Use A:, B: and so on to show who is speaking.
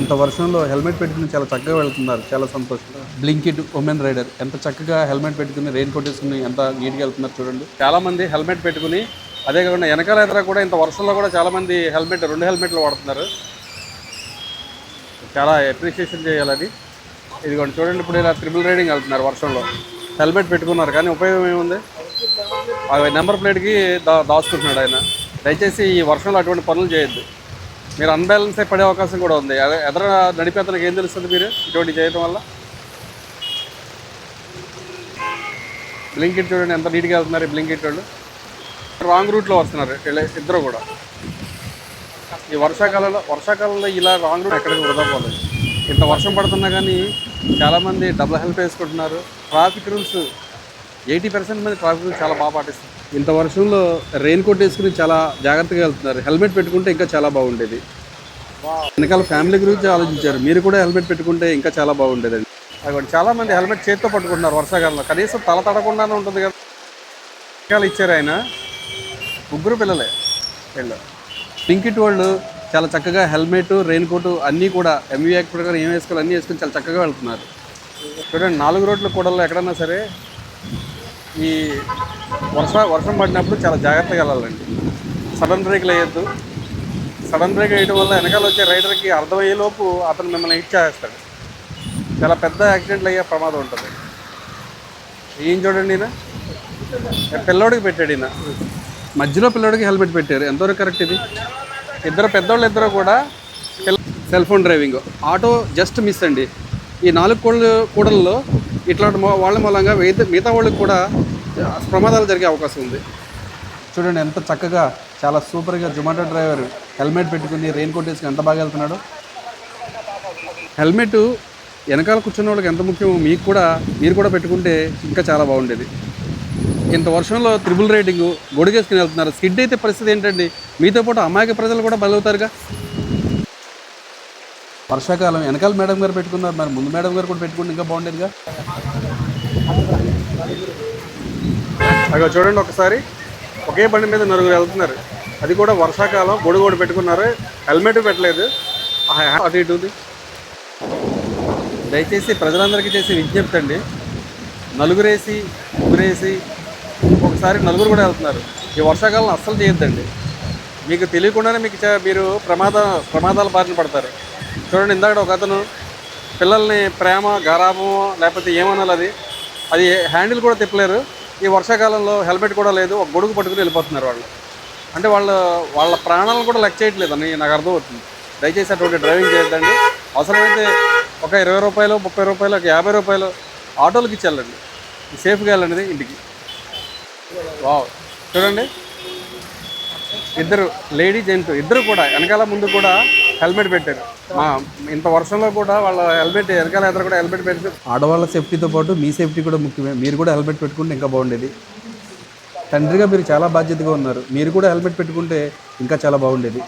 A: ఇంత వర్షంలో హెల్మెట్ పెట్టుకుని చాలా చక్కగా వెళ్తున్నారు. చాలా సంతోషం. Blinkit women rider. ఎంత చక్కగా హెల్మెట్ పెట్టుకుని రెయిన్ కోట్ వేసుకుని ఎంత నీట్గా వెళ్తున్నారు చూడండి. చాలా మంది హెల్మెట్ పెట్టుకుని అదే కాకుండా వెనకాల ఎదురా కూడా ఇంత వర్షంలో కూడా చాలా మంది హెల్మెట్ రెండు హెల్మెట్లు వాడుతున్నారు. చాలా అప్రిషియేషన్ చేయాలి అది. ఇదిగోండి చూడండి ఇప్పుడు ఇలా ట్రిపుల్ రైడింగ్ వెళ్తున్నారు వర్షంలో. హెల్మెట్ పెట్టుకున్నారు కానీ ఉపయోగం ఏముంది? నెంబర్ ప్లేట్కి దా దాచుకుంటున్నాడు ఆయన. దయచేసి ఈ వర్షంలో అటువంటి పనులు చేయొద్దు. మీరు అన్బ్యాలెన్స్ అయి పడే అవకాశం కూడా ఉంది. అదే ఎదర నడిపే అతనికి ఏం తెలుస్తుంది మీరు? ఇటువంటి చేయడం వల్ల? బ్లింకిట్ చూడండి ఎంత నీట్గా వెళ్తున్నారు ఈ బ్లింకిట్ వాళ్ళు. రాంగ్ రూట్లో వస్తున్నారు ఇద్దరు కూడా. ఈ వర్షాకాలంలో వర్షాకాలంలో ఇలా రాంగ్ రూట్ ఎక్కడికి వృధా పోలేదు. ఇంత వర్షం పడుతున్నా కానీ చాలామంది డబుల్ హెల్ప్ వేసుకుంటున్నారు. ట్రాఫిక్ రూల్స్ ఎయిటీ పర్సెంట్ మంది ట్రాఫిక్ రూల్స్ చాలా బాగా పాటిస్తారు ఇంత వర్షంలో రెయిన్ కోట్ వేసుకుని చాలా జాగ్రత్తగా వెళ్తున్నారు. హెల్మెట్ పెట్టుకుంటే ఇంకా చాలా బాగుండేది. వెనకాల ఫ్యామిలీ గురించి ఆలోచించారు. మీరు కూడా హెల్మెట్ పెట్టుకుంటే ఇంకా చాలా బాగుండేదండి. అదిగోండి చాలా మంది హెల్మెట్ చేతితో పట్టుకుంటున్నారు వర్షాకాలంలో కనీసం తల తడకుండానే ఉంటుంది కదా. వెనకాల ఇచ్చారు ఆయన. ముగ్గురు పిల్లలే. వీళ్ళు. పింకిట్ వాళ్ళు చాలా చక్కగా హెల్మెట్ రెయిన్ కోట్ అన్నీ కూడా ఎంవీ యాక్ట్ ప్రకారం ఏం వేసుకోవాలి అన్నీ వేసుకొని చాలా చక్కగా వెళ్తున్నారు. చూడండి నాలుగు రోడ్ల కూడల్లో ఎక్కడన్నా సరే ఈ వర్ష వర్షం పడినప్పుడు చాలా జాగ్రత్తగా వెళ్ళాలండి. సడన్ బ్రేక్లు వేయద్దు సడన్ బ్రేక్ వేయడం వల్ల వెనకాల వచ్చే రైడర్కి అర్థమయ్యేలోపు అతను మిమ్మల్ని హిట్ చేస్తాడు. చాలా పెద్ద యాక్సిడెంట్లు అయ్యే ప్రమాదం ఉంటుంది. ఏం చూడండి ఈయన? పిల్లోడికి పెట్టాడు ఈయన? మధ్యలో పిల్లోడికి హెల్మెట్ పెట్టారు. ఎంతవరకు కరెక్ట్ ఇది? ఇద్దరు పెద్దోళ్ళు ఇద్దరు కూడా cell phone driving. Auto just miss అండి. ఈ నాలుగు కోళ్ళు కూడల్లో ఇట్లాంటి మొ- వాళ్ళ మూలంగా మిగతా వాళ్ళకి కూడా ప్రమాదాలు జరిగే అవకాశం ఉంది. చూడండి ఎంత చక్కగా చాలా సూపర్గా జొమాటో డ్రైవర్ హెల్మెట్ పెట్టుకుని రెయిన్ కోట్ వేసుకుని ఎంత బాగా వెళ్తున్నాడు. హెల్మెట్ వెనకాల కూర్చున్న వాళ్ళకి ఎంత ముఖ్యమో మీకు కూడా మీరు కూడా పెట్టుకుంటే ఇంకా చాలా బాగుండేది. ఇంత వర్షంలో త్రిబుల్ రైడింగ్ గొడుగేసుకుని వెళ్తున్నారు. స్కిడ్ అయితే పరిస్థితి ఏంటండి? మీతో పాటు అమాయక ప్రజలు కూడా బలవుతారుగా? వర్షాకాలం వెనకాల మేడం గారు పెట్టుకున్నారు. మరి ముందు మేడం గారు కూడా పెట్టుకుంటే ఇంకా బాగుండేదిగా? అగో చూడండి ఒకసారి. ఒకే బండి మీద నలుగురు వెళ్తున్నారు. అది కూడా వర్షాకాలం గొడుగోడు పెట్టుకున్నారు. హెల్మెట్ పెట్టలేదు. ఆ హ్యా- అటు ఇటు దయచేసి ప్రజలందరికీ చేసే విజ్ఞప్తి అండి. నలుగురేసి ముగ్గురేసి ఒకసారి నలుగురు కూడా వెళ్తున్నారు. ఈ వర్షాకాలం అస్సలు చేయొద్దండి. మీకు తెలియకుండానే మీకు మీరు ప్రమాద ప్రమాదాల బారిన పడతారు. చూడండి ఇందాక ఒక అతను పిల్లల్ని ప్రేమ గారాభమో లేకపోతే ఏమనాలి అది. అది హ్యాండిల్ కూడా తిప్పలేరు. ఈ వర్షాకాలంలో హెల్మెట్ కూడా లేదు ఒక గొడుగు పట్టుకుని వెళ్ళిపోతున్నారు వాళ్ళు. అంటే వాళ్ళ వాళ్ళ ప్రాణాలను కూడా లెక్క చేయట్లేదు అని నాకు అర్థమవుతుంది దయచేసి అటువంటి డ్రైవింగ్ చేయొద్దండి. అవసరమైతే ఒక ఇరవై రూపాయలు ముప్పై రూపాయలు ఒక యాభై రూపాయలు ఆటోలకి ఇచ్చి వెళ్ళండి సేఫ్గా వెళ్ళండి ఇంటికి. వావ్. చూడండి. ఇద్దరు లేడీ జెంట్ ఇద్దరు కూడా వెనకాల ముందు కూడా హెల్మెట్ పెట్టారు. ఇంత వర్షంలో కూడా వాళ్ళ హెల్మెట్ వెనకాల ఎదురు కూడా హెల్మెట్ పెట్టి ఆడవాళ్ళ సేఫ్టీతో పాటు మీ సేఫ్టీ కూడా ముఖ్యమే. మీరు కూడా హెల్మెట్ పెట్టుకుంటే ఇంకా బాగుండేది. తండ్రిగా మీరు చాలా బాధ్యతగా ఉన్నారు. మీరు కూడా హెల్మెట్ పెట్టుకుంటే ఇంకా చాలా బాగుండేది.